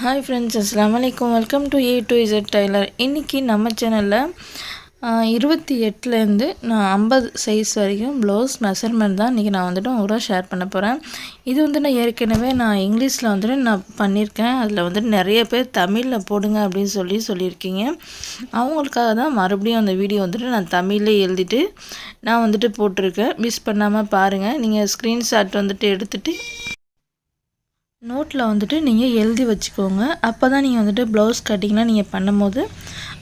Hi friends அஸ்லாம் வலைக்கம் welcome to A to Z tailor இன்றைக்கி நம்ம சேனலில் இருபத்தி எட்டுலேருந்து நான் ஐம்பது சைஸ் வரைக்கும் ப்ளவுஸ் மெஷர்மெண்ட் தான் இன்றைக்கி நான் வந்துட்டு உங்களோட ஷேர் பண்ண போகிறேன் இது வந்து நான் ஏற்கனவே நான் இங்கிலீஷில் வந்துட்டு நான் பண்ணியிருக்கேன். அதில் வந்துட்டு நிறைய பேர் தமிழில் போடுங்க அப்படின்னு சொல்லி சொல்லியிருக்கீங்க. அவங்களுக்காக தான் மறுபடியும் அந்த வீடியோ வந்துட்டு நான் தமிழில் எழுதிட்டு நான் வந்துட்டு போட்டிருக்கேன். மிஸ் பண்ணாமல் பாருங்கள் நீங்கள் ஸ்க்ரீன்ஷாட் வந்துட்டு எடுத்துகிட்டு நோட்டில் வந்துட்டு நீங்கள் எழுதி வச்சுக்கோங்க. அப்போ தான் நீங்கள் வந்துட்டு ப்ளவுஸ் கட்டிங்லாம் நீங்கள் பண்ணும்போது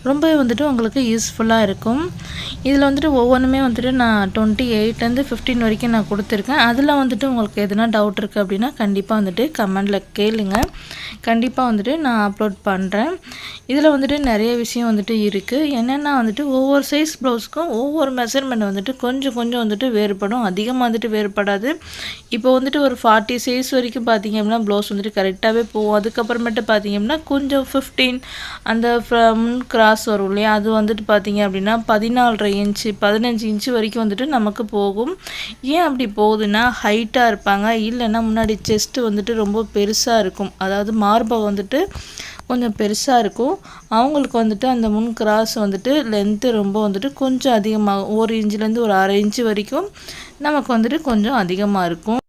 ரொம்பவே வந்துட்டு உங்களுக்கு யூஸ்ஃபுல்லாக இருக்கும். இதில் வந்துட்டு ஒவ்வொன்றுமே வந்துட்டு நான் டுவெண்ட்டி எயிட்லேருந்து ஃபிஃப்டீன் வரைக்கும் நான் கொடுத்துருக்கேன். அதில் வந்துட்டு உங்களுக்கு எதுனா டவுட் இருக்குது அப்படின்னா கண்டிப்பாக வந்துட்டு கமெண்டில் கேளுங்க. கண்டிப்பாக வந்துட்டு நான் அப்லோட் பண்ணுறேன் இதில் வந்துட்டு நிறைய விஷயம் வந்துட்டு இருக்குது என்னென்னா வந்துட்டு ஒவ்வொரு சைஸ் ப்ளவுஸ்க்கும் ஒவ்வொரு மெஷர்மெண்ட் வந்துட்டு கொஞ்சம் கொஞ்சம் வந்துட்டு வேறுபடும். அதிகமாக வந்துட்டு வேறுபடாது. இப்போ வந்துட்டு ஒரு ஃபார்ட்டி சைஸ் வரைக்கும் பார்த்தீங்க அப்படின்னா ப்ளவுஸ் வந்துட்டு கரெக்டாகவே போகும். அதுக்கப்புறமேட்டு பார்த்தீங்க அப்படின்னா கொஞ்சம் ஃபிஃப்டீன் அந்த முன் கிராஸ் வரும் இல்லையா? அது வந்துட்டு பார்த்தீங்க அப்படின்னா பதினாலரை இன்ச்சு பதினஞ்சு இன்ச்சு வரைக்கும் வந்துட்டு நமக்கு போகும். ஏன் அப்படி போகுதுன்னா ஹைட்டாக இருப்பாங்க. இல்லைன்னா முன்னாடி செஸ்ட்டு வந்துட்டு ரொம்ப பெருசாக இருக்கும். அதாவது மார்பகம் வந்துட்டு கொஞ்சம் பெருசாக இருக்கும். அவங்களுக்கு வந்துட்டு அந்த முன் கிராஸ் வந்துட்டு லென்த்து ரொம்ப வந்துட்டு கொஞ்சம் அதிகமாகும். ஒரு இன்ச்சுலேருந்து ஒரு அரை இன்ச்சு வரைக்கும் நமக்கு வந்துட்டு கொஞ்சம் அதிகமாக இருக்கும்.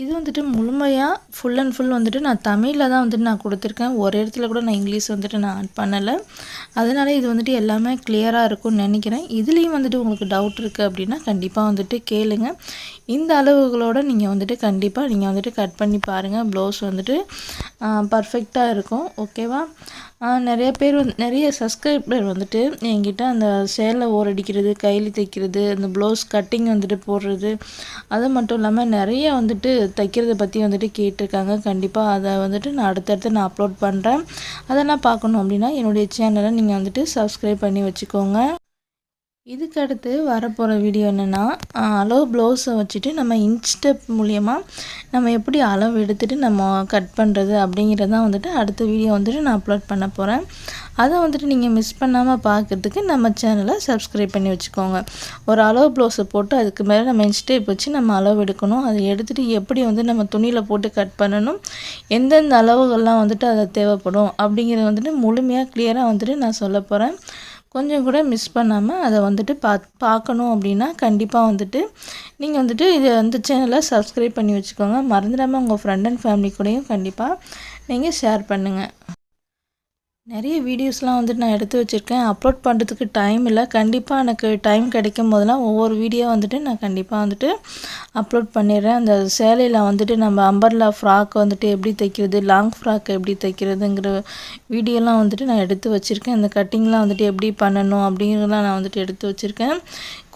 இது வந்துட்டு முழுமையாக ஃபுல் அண்ட் ஃபுல் வந்துட்டு நான் தமிழில் தான் வந்துட்டு நான் கொடுத்துருக்கேன். ஒரு இடத்துல கூட நான் இங்கிலீஷ் வந்துட்டு நான் ஆட் பண்ணலை. அதனால் இது வந்துட்டு எல்லாமே கிளியராக இருக்கும்னு நினைக்கிறேன். இதுலேயும் வந்துட்டு உங்களுக்கு டவுட் இருக்குது அப்படின்னா கண்டிப்பாக வந்துட்டு கேளுங்க. இந்த அளவுகளோடு நீங்கள் வந்துட்டு கண்டிப்பாக நீங்கள் வந்துட்டு கட் பண்ணி பாருங்கள் ப்ளவுஸ் வந்துட்டு பர்ஃபெக்டாக இருக்கும். ஓகேவா நிறைய பேர் வந்து நிறைய சப்ஸ்கிரைபர் வந்துட்டு என்கிட்ட அந்த சேலை ஓரடிக்கிறது கையில் தைக்கிறது அந்த ப்ளவுஸ் கட்டிங் வந்துட்டு போடுறது அது மட்டும் இல்லாமல் நிறைய வந்துட்டு தைக்கிறத பற்றி வந்துட்டு கேட்டிருக்காங்க. கண்டிப்பாக அதை வந்துட்டு நான் அடுத்தடுத்து நான் அப்லோட் பண்ணுறேன் அதெல்லாம் பார்க்கணும் அப்படின்னா என்னுடைய சேனலை நீங்கள் வந்துட்டு சப்ஸ்கிரைப் பண்ணி வச்சுக்கோங்க. இதுக்கு அடுத்து வரப்போகிற வீடியோ என்னென்னா அளவு ப்ளவுஸை வச்சுட்டு நம்ம இன்ச் ஸ்டெப் மூலியமாக நம்ம எப்படி அளவு எடுத்துகிட்டு நம்ம கட் பண்ணுறது அப்படிங்கிறதான் வந்துட்டு அடுத்த வீடியோ வந்துட்டு நான் அப்லோட் பண்ண போகிறேன் அதை வந்துட்டு நீங்கள் மிஸ் பண்ணாமல் பார்க்குறதுக்கு நம்ம சேனலை சப்ஸ்கிரைப் பண்ணி வச்சுக்கோங்க. ஒரு அளவு ப்ளவுஸை போட்டு அதுக்கு மேலே நம்ம இன்ஸ்டேப் வச்சு நம்ம அளவு எடுக்கணும். அதை எடுத்துகிட்டு எப்படி வந்து நம்ம துணியில் போட்டு கட் பண்ணணும் எந்தெந்த அளவுகள்லாம் வந்துட்டு அதை தேவைப்படும் அப்படிங்கிறத வந்துட்டு முழுமையாக கிளியராக வந்துட்டு நான் சொல்ல போகிறேன் கொஞ்சம் கூட மிஸ் பண்ணாமல் அதை வந்துட்டு பா பார்க்கணும் அப்படின்னா கண்டிப்பாக வந்துட்டு நீங்கள் வந்துட்டு இது அந்த சேனலை சப்ஸ்கிரைப் பண்ணி வச்சுக்கோங்க. மறந்துடாமல் உங்கள் ஃப்ரெண்ட் அண்ட் ஃபேமிலி கூடயும் கண்டிப்பாக நீங்கள் ஷேர் பண்ணுங்கள் நிறைய வீடியோஸ்லாம் வந்துட்டு நான் எடுத்து வச்சுருக்கேன். அப்லோட் பண்ணுறதுக்கு டைம் இல்லை. கண்டிப்பாக எனக்கு டைம் கிடைக்கும் போதெல்லாம் ஒவ்வொரு வீடியோ வந்துட்டு நான் கண்டிப்பாக வந்துட்டு அப்லோட் பண்ணிடுறேன். அந்த சேலையில் வந்துட்டு நம்ம அம்பர்லா ஃப்ராக் வந்துட்டு எப்படி தைக்கிறது லாங் ஃப்ராக் எப்படி தைக்கிறதுங்கிற வீடியோலாம் வந்துட்டு நான் எடுத்து வச்சுருக்கேன். அந்த கட்டிங்லாம் வந்துட்டு எப்படி பண்ணணும் அப்படிங்கிறதெல்லாம் நான் வந்துட்டு எடுத்து வச்சுருக்கேன்.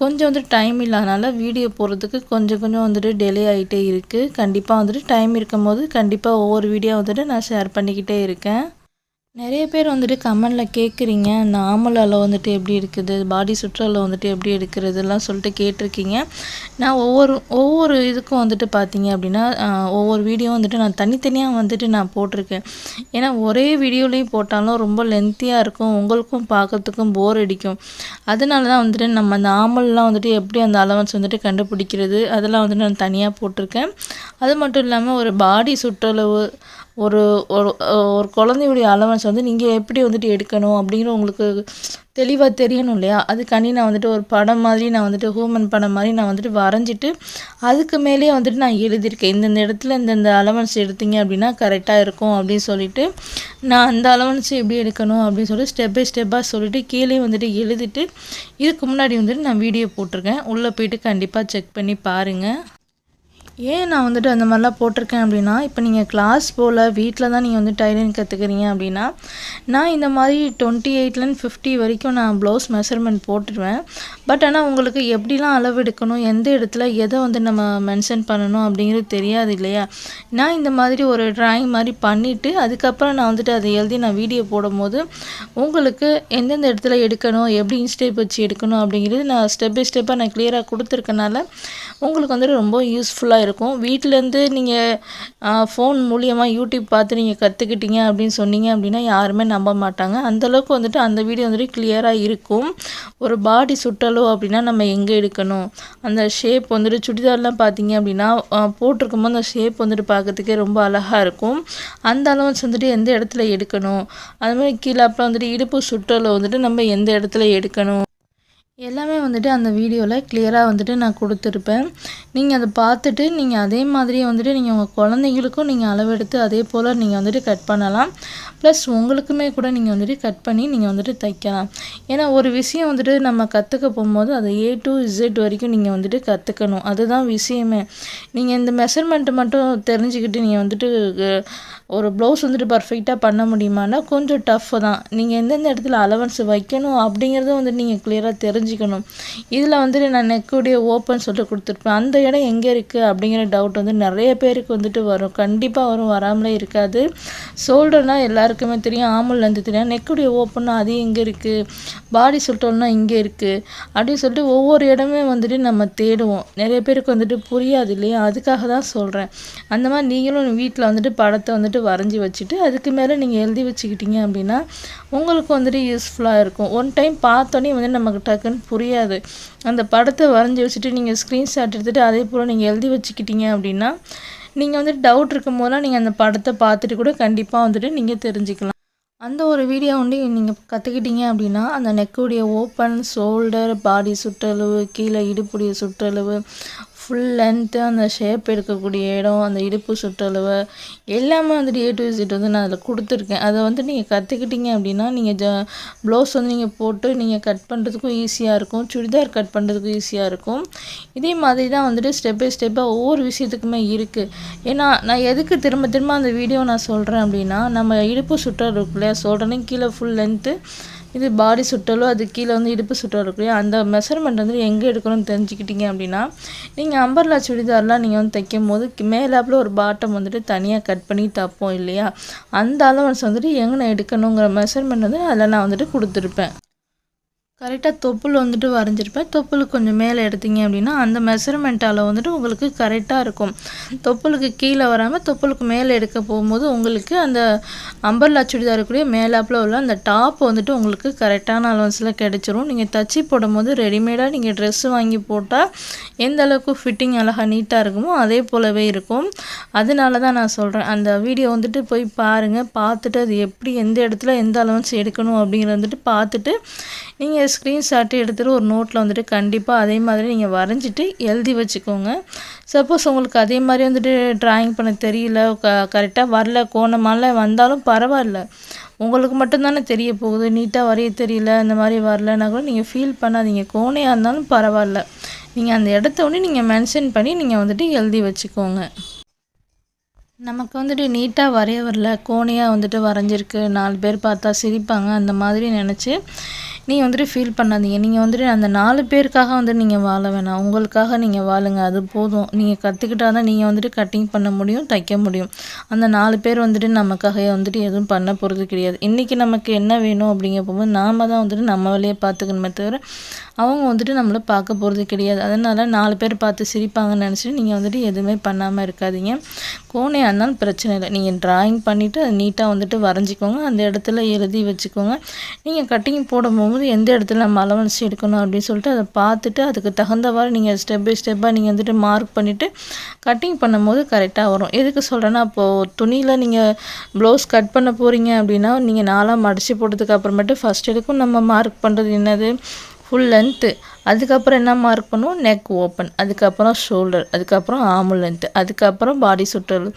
கொஞ்சம் வந்துட்டு டைம் இல்லாதனால வீடியோ போகிறதுக்கு கொஞ்சம் கொஞ்சம் வந்துட்டு டிலே ஆகிட்டே இருக்குது கண்டிப்பாக வந்துட்டு டைம் இருக்கும் போது கண்டிப்பாக ஒவ்வொரு வீடியோ வந்துட்டு நான் ஷேர் பண்ணிக்கிட்டே இருக்கேன். நிறைய பேர் வந்துட்டு கமெண்டில் கேட்குறீங்க அந்த ஆமலால் வந்துட்டு எப்படி இருக்குது பாடி சுற்றலில் வந்துட்டு எப்படி எடுக்கிறதுலாம் சொல்லிட்டு கேட்டிருக்கீங்க. நான் ஒவ்வொரு ஒவ்வொரு இதுக்கும் வந்துட்டு பார்த்தீங்க அப்படின்னா ஒவ்வொரு வீடியோ வந்துட்டு நான் தனித்தனியாக வந்துட்டு நான் போட்டிருக்கேன். ஏன்னா ஒரே வீடியோலேயும் போட்டாலும் ரொம்ப லென்த்தியாக இருக்கும் உங்களுக்கும் பார்க்கறதுக்கும் போர் அடிக்கும். அதனால தான் வந்துட்டு நம்ம அந்த ஆமல்லாம் வந்துட்டு எப்படி அந்த அலவன்ஸ் வந்துட்டு கண்டுபிடிக்கிறது அதெல்லாம் வந்துட்டு நான் தனியாக போட்டிருக்கேன். அது மட்டும் இல்லாமல் ஒரு பாடி சுற்றளவு ஒரு ஒரு ஒரு குழந்தையுடைய அலவன்ஸ் வந்து நீங்கள் எப்படி வந்துட்டு எடுக்கணும் அப்படிங்கிற உங்களுக்கு தெளிவாக தெரியணும் இல்லையா? அதுக்காண்டி நான் வந்துட்டு ஒரு படம் மாதிரி நான் வந்துட்டு ஹூமன் படம் மாதிரி நான் வந்துட்டு வரைஞ்சிட்டு அதுக்கு மேலேயே வந்துட்டு நான் எழுதியிருக்கேன். இந்தந்த இடத்துல இந்தந்த அலவன்ஸ் எடுத்தீங்க அப்படின்னா கரெக்டாக இருக்கும் அப்படின்னு சொல்லிட்டு நான் அந்த அலவன்ஸ் எப்படி எடுக்கணும் அப்படின்னு சொல்லி ஸ்டெப் பை ஸ்டெப்பாக சொல்லிவிட்டு கீழே வந்துட்டு எழுதிட்டு இதுக்கு முன்னாடி வந்துட்டு நான் வீடியோ போட்டிருக்கேன். உள்ளே போயிட்டு கண்டிப்பாக செக் பண்ணி பாருங்கள் ஏன் நான் வந்துட்டு அந்த மாதிரிலாம் போட்டிருக்கேன் அப்படின்னா இப்போ நீங்கள் கிளாஸ் போல் வீட்டில் தான் நீங்கள் வந்து டைலரிங் கற்றுக்குறீங்க அப்படின்னா நான் இந்த மாதிரி டுவெண்ட்டி எயிட்லேருந்து ஃபிஃப்டி வரைக்கும் நான் ப்ளவுஸ் மெஷர்மெண்ட் போட்டுருவேன். பட் ஆனால் உங்களுக்கு எப்படிலாம் அளவு எடுக்கணும்? எந்த இடத்துல எதை வந்து நம்ம மென்ஷன் பண்ணணும் அப்படிங்கிறது தெரியாது இல்லையா? நான் இந்த மாதிரி ஒரு ட்ராயிங் மாதிரி பண்ணிவிட்டு அதுக்கப்புறம் நான் வந்துட்டு அதை எழுதி நான் வீடியோ போடும்போது உங்களுக்கு எந்தெந்த இடத்துல எடுக்கணும்? எப்படி இன்ஸ்டேப் வச்சு எடுக்கணும்? அப்படிங்கிறது நான் ஸ்டெப் பை ஸ்டெப்பாக நான் கிளியராக கொடுத்துருக்கனால உங்களுக்கு வந்துட்டு ரொம்ப யூஸ்ஃபுல்லாக இருக்கும். வீட்டிலேருந்து நீங்கள் ஃபோன் மூலியமாக யூடியூப் பார்த்து நீங்கள் கற்றுக்கிட்டீங்க அப்படின்னு சொன்னீங்க அப்படின்னா யாருமே நம்ப மாட்டாங்க. அந்தளவுக்கு வந்துட்டு அந்த வீடியோ வந்துட்டு கிளியராக இருக்கும். ஒரு பாடி சுட்டல் எடுத்தாலோ அப்படின்னா நம்ம எங்கே எடுக்கணும்? அந்த ஷேப் வந்துட்டு சுடிதார்லாம் பார்த்தீங்க அப்படின்னா போட்டிருக்கும் போது அந்த ஷேப் வந்துட்டு பார்க்கறதுக்கே ரொம்ப அழகாக இருக்கும். அந்த அலவன்ஸ் வந்துட்டு எந்த இடத்துல எடுக்கணும்? அது மாதிரி கீழே அப்புறம் வந்துட்டு இடுப்பு சுற்றலை வந்துட்டு நம்ம எந்த இடத்துல எடுக்கணும்? எல்லாமே வந்துட்டு அந்த வீடியோவில் கிளியராக வந்துட்டு நான் கொடுத்துருப்பேன். நீங்கள் அதை பார்த்துட்டு நீங்கள் அதே மாதிரியே வந்துட்டு நீங்கள் உங்கள் குழந்தைங்களுக்கும் நீங்கள் அளவெடுத்து அதே போல் நீங்கள் வந்துட்டு கட் பண்ணலாம். ப்ளஸ் உங்களுக்குமே கூட நீங்கள் வந்துட்டு கட் பண்ணி நீங்கள் வந்துட்டு தைக்கலாம். ஏன்னா ஒரு விஷயம் வந்துட்டு நம்ம கற்றுக்க போகும்போது அதை ஏ டு இசட் வரைக்கும் நீங்கள் வந்துட்டு கற்றுக்கணும் அதுதான் விஷயமே. நீங்கள் இந்த மெஷர்மெண்ட்டு மட்டும் தெரிஞ்சுக்கிட்டு நீங்கள் வந்துட்டு ஒரு ப்ளவுஸ் வந்துட்டு பர்ஃபெக்டாக பண்ண முடியுமானா கொஞ்சம் டஃப் தான். நீங்கள் எந்தெந்த இடத்துல அலவன்ஸ் வைக்கணும் அப்படிங்கிறத வந்துட்டு நீங்கள் கிளியராக தெரிஞ்சுக்கணும். இதில் வந்துட்டு நான் நெக்குடைய ஓப்பன் சொல்லிட்டு கொடுத்துருப்பேன். அந்த இடம் எங்கே இருக்குது அப்படிங்கிற டவுட் வந்து நிறைய பேருக்கு வந்துட்டு வரும். கண்டிப்பாக வரும் வராமலே இருக்காது. ஷோல்டர்னால் எல்லாருக்குமே தெரியும். ஆமல் தெரியும். நெக்குடைய ஓப்பன்னா அது எங்கே இருக்குது பாடி சொல்லிட்டோம்னா இங்கே இருக்குது அப்படின்னு சொல்லிட்டு ஒவ்வொரு இடமே வந்துட்டு நம்ம தேடுவோம். நிறைய பேருக்கு வந்துட்டு புரியாது இல்லையா? அதுக்காக தான் சொல்கிறேன் அந்த மாதிரி நீங்களும் வீட்டில் வந்துட்டு படத்தை வந்துட்டு வரைஞ்சி வச்சுட்டு அதுக்கு மேலே நீங்கள் எழுதி வச்சுக்கிட்டீங்க அப்படின்னா உங்களுக்கு வந்துட்டு யூஸ்ஃபுல்லாக இருக்கும். ஒன் டைம் பார்த்தோன்னே வந்து நமக்கு டக்குன்னு புரியாது. அந்த படத்தை வரைஞ்சி வச்சுட்டு நீங்கள் ஸ்க்ரீன்ஷாட் எடுத்துகிட்டு அதே போல் நீங்கள் எழுதி வச்சுக்கிட்டீங்க அப்படின்னா நீங்கள் வந்துட்டு டவுட் இருக்கும் போதெல்லாம் நீங்கள் அந்த படத்தை பார்த்துட்டு கூட கண்டிப்பாக வந்துட்டு நீங்கள் தெரிஞ்சுக்கலாம். அந்த ஒரு வீடியோ வந்து நீங்கள் கற்றுக்கிட்டீங்க அப்படின்னா அந்த நெக்குடைய ஓப்பன் ஷோல்டர் பாடி சுற்றளவு கீழே இடுப்புடைய சுற்றளவு ஃபுல் லென்த்து அந்த ஷேப் எடுக்கக்கூடிய இடம் அந்த இடுப்பு சுற்றளவு எல்லாமே வந்துட்டு ஏ டு விசிட் வந்து நான் அதில் கொடுத்துருக்கேன். அதை வந்து நீங்கள் கற்றுக்கிட்டீங்க அப்படின்னா நீங்கள் ஜ ப்ளவுஸ் வந்து நீங்கள் போட்டு நீங்கள் கட் பண்ணுறதுக்கும் ஈஸியாக இருக்கும். சுடிதார் கட் பண்ணுறதுக்கும் ஈஸியாக இருக்கும். இதே மாதிரி தான் வந்துட்டு ஸ்டெப் பை ஸ்டெப்பாக ஒவ்வொரு விஷயத்துக்குமே இருக்குது ஏன்னா நான் எதுக்கு திரும்ப திரும்ப அந்த வீடியோ நான் சொல்கிறேன் அப்படின்னா நம்ம இடுப்பு சுற்றல் இருக்கு இல்லையா கீழே ஃபுல் லென்த்து இது பாடி சுட்டலோ அது கீழே வந்து இடுப்பு சுட்டலோ இருக்கு அந்த மெஷர்மெண்ட் வந்து எங்கே எடுக்கணும்னு தெரிஞ்சுக்கிட்டீங்க அப்படின்னா நீங்கள் அம்பர்லா சுடிதார்லாம் நீங்கள் வந்து தைக்கும் போது மேலாப்பில் ஒரு பாட்டம் வந்துட்டு தனியாக கட் பண்ணி தைப்போம் இல்லையா? அந்த அலவன்ஸ் வந்துட்டு எங்கே எடுக்கணுங்கிற மெஷர்மெண்ட் வந்து அதில் நான் வந்துட்டு கொடுத்துருப்பேன். கரெக்டாக தொப்புள் வந்துட்டு வரைஞ்சிருப்பேன். தொப்புளுக்கு கொஞ்சம் மேலே எடுத்தீங்க அப்படின்னா அந்த மெஷர்மெண்ட்டால் வந்துட்டு உங்களுக்கு கரெக்டாக இருக்கும். தொப்புளுக்கு கீழே வராமல் தொப்புளுக்கு மேலே எடுக்க போகும்போது உங்களுக்கு அந்த அம்பர்லா சுடிதாருக்குரிய மேலாப்பில் உள்ள அந்த டாப் வந்துட்டு உங்களுக்கு கரெக்டான அலவன்ஸில் கிடச்சிரும். நீங்கள் தச்சு போடும்போது ரெடிமேடாக நீங்கள் ட்ரெஸ்ஸு வாங்கி போட்டால் எந்த அளவுக்கு ஃபிட்டிங் அழகாக நீட்டாக இருக்குமோ அதே போலவே இருக்கும். அதனால தான் நான் சொல்கிறேன் அந்த வீடியோ வந்துட்டு போய் பாருங்கள் பார்த்துட்டு அது எப்படி எந்த இடத்துல எந்த அலவன்ஸ் எடுக்கணும் அப்படிங்கிறத வந்துட்டு பார்த்துட்டு நீங்கள் ஸ்க்ரீன்ஷாட்டு எடுத்துகிட்டு ஒரு நோட்டில் வந்துட்டு கண்டிப்பாக அதே மாதிரி நீங்கள் வரைஞ்சிட்டு எழுதி வச்சுக்கோங்க. சப்போஸ் உங்களுக்கு அதே மாதிரி வந்துட்டு ட்ராயிங் பண்ண தெரியல க கரெக்டாக வரல கோணமால வந்தாலும் பரவாயில்ல. உங்களுக்கு மட்டும்தானே தெரிய போகுது நீட்டாக வரைய தெரியல இந்த மாதிரி வரலன்னா கூட நீங்கள் ஃபீல் பண்ணாதீங்க. கோணையாக இருந்தாலும் பரவாயில்ல. நீங்கள் அந்த இடத்த ஒன்று நீங்கள் மென்ஷன் பண்ணி நீங்கள் வந்துட்டு எழுதி வச்சுக்கோங்க. நமக்கு வந்துட்டு நீட்டாக வரைய வரல கோணையாக வந்துட்டு வரைஞ்சிருக்கு நாலு பேர் பார்த்தா சிரிப்பாங்க அந்த மாதிரி நினச்சி நீங்கள் வந்துட்டு ஃபீல் பண்ணாதீங்க. நீங்கள் வந்துட்டு அந்த நாலு பேருக்காக வந்து நீங்கள் வாழ வேணாம். உங்களுக்காக நீங்கள் வாழுங்க. அது போதும். நீங்கள் கற்றுக்கிட்டா தான் நீங்கள் வந்துட்டு கட்டிங் பண்ண முடியும் தைக்க முடியும். அந்த நாலு பேர் வந்துட்டு நமக்காக வந்துட்டு எதுவும் பண்ண போகிறது கிடையாது. இன்றைக்கி நமக்கு என்ன வேணும் அப்படிங்கிற போகும்போது நாம் தான் வந்துட்டு நம்ம வேலையை பார்த்துக்கணுமே தவிர அவங்க வந்துட்டு நம்மளை பார்க்க போகிறது கிடையாது. அதனால் நாலு பேர் பார்த்து சிரிப்பாங்கன்னு நினச்சிட்டு நீங்கள் வந்துட்டு எதுவுமே பண்ணாமல் இருக்காதீங்க. கோணையாக இருந்தாலும் பிரச்சனை இல்லை. நீங்கள் ட்ராயிங் பண்ணிவிட்டு அதை நீட்டாக வந்துட்டு வரைஞ்சிக்கோங்க. அந்த இடத்துல எழுதி வச்சுக்கோங்க. நீங்கள் கட்டிங் போடும்போது போகும்போது எந்த இடத்துல நம்ம அலவன்ஸ் எடுக்கணும் அப்படின்னு சொல்லிட்டு அதை பார்த்துட்டு அதுக்கு தகுந்தவாறு நீங்கள் ஸ்டெப் பை ஸ்டெப்பாக நீங்கள் வந்துட்டு மார்க் பண்ணிவிட்டு கட்டிங் பண்ணும்போது கரெக்டாக வரும். எதுக்கு சொல்கிறேன்னா இப்போது துணியில் நீங்கள் ப்ளவுஸ் கட் பண்ண போகிறீங்க அப்படின்னா நீங்கள் நாளாக மடித்து போட்டதுக்கு அப்புறமேட்டு ஃபஸ்ட் எடுக்கும் நம்ம மார்க் பண்ணுறது என்னது? ஃபுல் லென்த்து அதுக்கப்புறம் என்ன மார்க் பண்ணுவோம்? நெக் ஓப்பன் அதுக்கப்புறம் ஷோல்டர் அதுக்கப்புறம் ஆமுல் லென்த்து அதுக்கப்புறம் பாடி சுற்றல்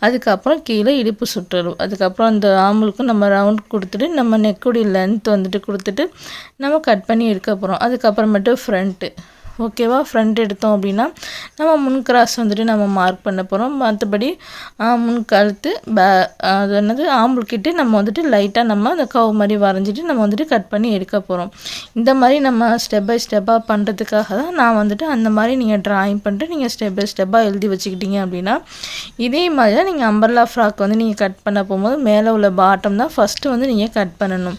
அதுக்கப்புறம் கீழே இடுப்பு சுற்றல் அதுக்கப்புறம் அந்த ஆமுலுக்கு நம்ம ரவுண்ட் கொடுத்துட்டு நம்ம நெக்குடைய லென்த் வந்துட்டு கொடுத்துட்டு நம்ம கட் பண்ணி எடுக்க போகிறோம் அதுக்கப்புறமேட்டு ஃப்ரண்ட்டு ஓகேவா? ஃப்ரண்ட் எடுத்தோம் அப்படின்னா நம்ம முன் கிராஸ் வந்துட்டு நம்ம மார்க் பண்ண போகிறோம் மற்றபடி முன் கழுத்து பே அது என்னது ஆம்புள்கிட்ட நம்ம வந்துட்டு லைட்டாக நம்ம அந்த கவு மாதிரி வரைஞ்சிட்டு நம்ம வந்துட்டு கட் பண்ணி எடுக்க போகிறோம் இந்த மாதிரி நம்ம ஸ்டெப் பை ஸ்டெப்பாக பண்ணுறதுக்காக தான் நான் வந்துட்டு அந்த மாதிரி நீங்கள் ட்ராயிங் பண்ணிட்டு நீங்கள் ஸ்டெப் பை ஸ்டெப்பாக எழுதி வச்சுக்கிட்டீங்க அப்படின்னா இதே மாதிரி தான் நீங்கள் அம்பர்லா ஃப்ராக் வந்து நீங்கள் கட் பண்ண போகும்போது மேலே உள்ள பாட்டம் தான் ஃபஸ்ட்டு வந்து நீங்கள் கட் பண்ணணும்.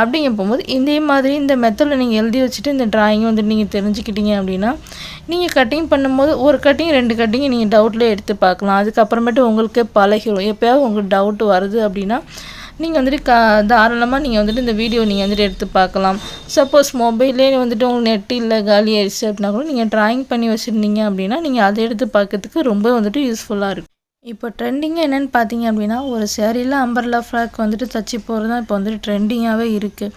அப்படிங்க போகும்போது இதே மாதிரி இந்த மெத்தடில் நீங்கள் எழுதி வச்சுட்டு இந்த ட்ராயிங் வந்துட்டு நீங்கள் தெரிஞ்சுக்கிட்டீங்க அப்படின்னா நீங்கள் கட்டிங் பண்ணும்போது ஒரு கட்டிங் ரெண்டு கட்டிங் நீங்கள் டவுட்லேயே எடுத்து பார்க்கலாம். அதுக்கப்புறமேட்டு உங்களுக்கே பழகிடும் எப்போயாவது உங்களுக்கு டவுட் வருது அப்படின்னா நீங்கள் வந்துட்டு க தாராளமாக நீங்கள் வந்துட்டு இந்த வீடியோ நீங்கள் வந்துட்டு எடுத்து பார்க்கலாம். சப்போஸ் மொபைல்லே வந்துட்டு உங்களுக்கு நெட் இல்லை காலி ஆயிடுச்சு அப்படின்னா கூட நீங்கள் ட்ராயிங் பண்ணி வச்சுருந்தீங்க அப்படின்னா நீங்கள் அதை எடுத்து பார்க்கறதுக்கு ரொம்ப வந்துட்டு யூஸ்ஃபுல்லாக இருக்கும். இப்போ ட்ரெண்டிங்காக என்னென்னு பார்த்தீங்க அப்படின்னா ஒரு சேரீயில் அம்பர்லா ஃப்ராக் வந்துட்டு தச்சு போகிறது தான் இப்போ வந்துட்டு ட்ரெண்டிங்காகவே இருக்குது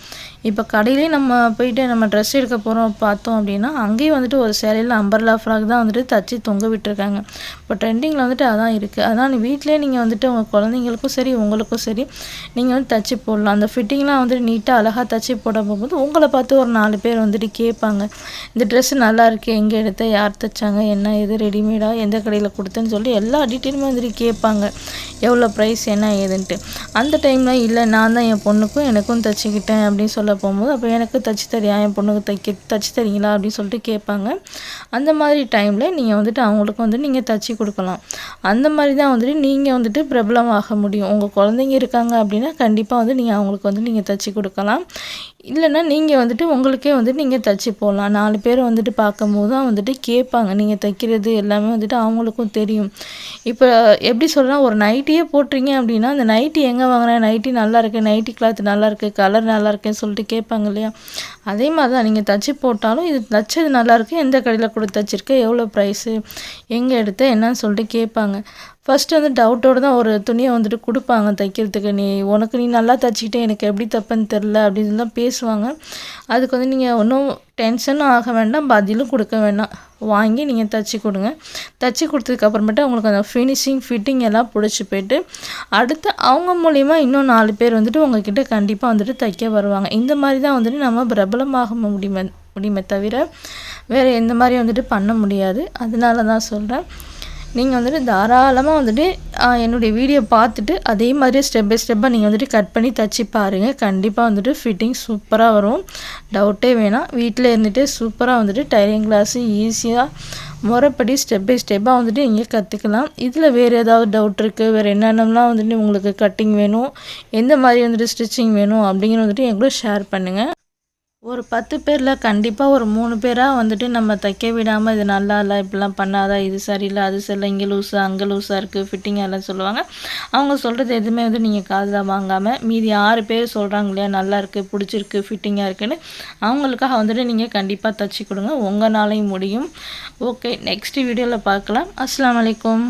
இப்போ கடையிலே நம்ம போயிட்டு நம்ம ட்ரெஸ் எடுக்க போகிறோம் பார்த்தோம் அப்படின்னா அங்கேயும் வந்துட்டு ஒரு சேலையில் அம்பர்லா ஃப்ராக் தான் வந்துட்டு தச்சு தொங்க விட்டுருக்காங்க. இப்போ ட்ரெண்டிங்கில் வந்துட்டு அதான் இருக்குது அதான் வீட்டிலே நீங்கள் வந்துட்டு உங்கள் குழந்தைங்களுக்கும் சரி உங்களுக்கும் சரி நீங்கள் வந்து தச்சு போடலாம். அந்த ஃபிட்டிங்லாம் வந்துட்டு நீட்டாக அழகாக தச்சு போட போகும்போது உங்களை பார்த்து ஒரு நாலு பேர் வந்துட்டு கேட்பாங்க. இந்த ட்ரெஸ்ஸு நல்லா இருக்குது எங்கே எடுத்த யார் தைச்சாங்க என்ன எது ரெடிமேடாக எந்த கடையில் கொடுத்தேன்னு சொல்லி எல்லா டீட்டெயிலுமே வந்துட்டு கேட்பாங்க. எவ்வளோ ப்ரைஸ் என்ன ஏதுன்ட்டு. அந்த டைமில் இல்லை நான் தான் என் பொண்ணுக்கும் எனக்கும் தைச்சிக்கிட்டேன் அப்படின்னு சொல்ல போகும்போது அப்போ எனக்கு தச்சு தரியா என் பொண்ணுக்கு தைக்க தைச்சி தரீங்களா அப்படின்னு சொல்லிட்டு கேட்பாங்க. அந்த மாதிரி டைமில் நீங்கள் வந்துட்டு அவங்களுக்கு வந்து நீங்கள் தச்சு கொடுக்கலாம். அந்த மாதிரி தான் வந்துட்டு நீங்கள் வந்துட்டு பிரபலமாக முடியும். உங்கள் குழந்தைங்க இருக்காங்க அப்படின்னா கண்டிப்பாக வந்து நீங்கள் அவங்களுக்கு வந்து நீங்கள் தச்சு கொடுக்கலாம். இல்லைன்னா நீங்கள் வந்துட்டு உங்களுக்கே வந்துட்டு நீங்கள் தைச்சி போடலாம். நாலு பேர் வந்துட்டு பார்க்கும்போது தான் வந்துட்டு கேட்பாங்க. நீங்கள் தைக்கிறது எல்லாமே வந்துட்டு அவங்களுக்கும் தெரியும். இப்போ எப்படி சொல்லலாம் ஒரு நைட்டியே போட்டுறீங்க அப்படின்னா அந்த நைட்டி எங்கே வாங்கினேன் நைட்டி நல்லா இருக்குது நைட்டி கிளாத் நல்லா இருக்குது கலர் நல்லா இருக்குன்னு சொல்லிட்டு கேட்பாங்க இல்லையா? அதே மாதிரி தான் நீங்கள் தச்சு போட்டாலும் இது தச்சது நல்லாயிருக்கு எந்த கடையில் கொடுத்து தச்சிருக்க எவ்வளோ ப்ரைஸு எங்கே எடுத்த என்னன்னு சொல்லிட்டு கேட்பாங்க. ஃபஸ்ட்டு வந்து டவுட்டோடு தான் ஒரு துணியை வந்துட்டு கொடுப்பாங்க தைக்கிறதுக்கு. நீ உனக்கு நீ நல்லா தைச்சிக்கிட்டே எனக்கு எப்படி தப்புன்னு தெரில அப்படின்னு தான் பேசுவாங்க. அதுக்கு வந்து நீங்கள் ஒன்றும் டென்ஷனும் ஆக வேண்டாம் பதிலும் கொடுக்க வேண்டாம். வாங்கி நீங்கள் தைச்சி கொடுங்க. தைச்சி கொடுத்ததுக்கப்புறமேட்டு அவங்களுக்கு அந்த ஃபினிஷிங் ஃபிட்டிங் எல்லாம் பிடிச்சி போயிட்டு அடுத்து அவங்க மூலிமா இன்னும் நாலு பேர் வந்துட்டு உங்ககிட்ட கண்டிப்பாக வந்துட்டு தைக்க வருவாங்க. இந்த மாதிரி தான் வந்துட்டு நம்ம பிரபலமாக முடியுமே முடியுமே தவிர வேறு எந்த மாதிரி வந்துட்டு பண்ண முடியாது. அதனால தான் சொல்கிறேன் நீங்கள் வந்துட்டு தாராளமாக வந்துட்டு என்னுடைய வீடியோ பார்த்துட்டு அதே மாதிரியே ஸ்டெப் பை ஸ்டெப்பாக நீங்கள் வந்துட்டு கட் பண்ணி தச்சு பாருங்கள் கண்டிப்பாக வந்துட்டு ஃபிட்டிங் சூப்பராக வரும். டவுட்டே வேணாம். வீட்டில் இருந்துட்டு சூப்பராக வந்துட்டு டைரிங் கிளாஸு ஈஸியாக முறைப்படி ஸ்டெப் பை ஸ்டெப்பாக வந்துட்டு நீங்கள் கற்றுக்கலாம் இதில் வேறு ஏதாவது டவுட் இருக்குது வேறு என்னென்னலாம் வந்துட்டு உங்களுக்கு கட்டிங் வேணும். எந்த மாதிரி வந்துட்டு ஸ்டிச்சிங் வேணும்? அப்படிங்கிற வந்துட்டு என் கூட ஷேர் பண்ணுங்கள் ஒரு பத்து பேரில் கண்டிப்பாக ஒரு மூணு பேராக வந்துட்டு நம்ம தைக்க விடாமல் இது நல்லா இல்லை இப்படிலாம் பண்ணாதா இது சரியில்லை அது சரியில்லை இங்கே லூஸாக அங்கே லூஸாக இருக்குது ஃபிட்டிங் எல்லாம் சொல்லுவாங்க. அவங்க சொல்கிறது எதுவுமே வந்து நீங்கள் காதில் வாங்காமல் மீதி ஆறு பேர் சொல்கிறாங்க இல்லையா நல்லா இருக்குது பிடிச்சிருக்கு ஃபிட்டிங்காக இருக்குன்னு அவங்களுக்காக வந்துட்டு நீங்கள் கண்டிப்பாக தைச்சி கொடுங்க. உங்களாலையும் முடியும். ஓகே நெக்ஸ்ட் வீடியோவில் பார்க்கலாம். அஸ்லாம் வலைக்கம்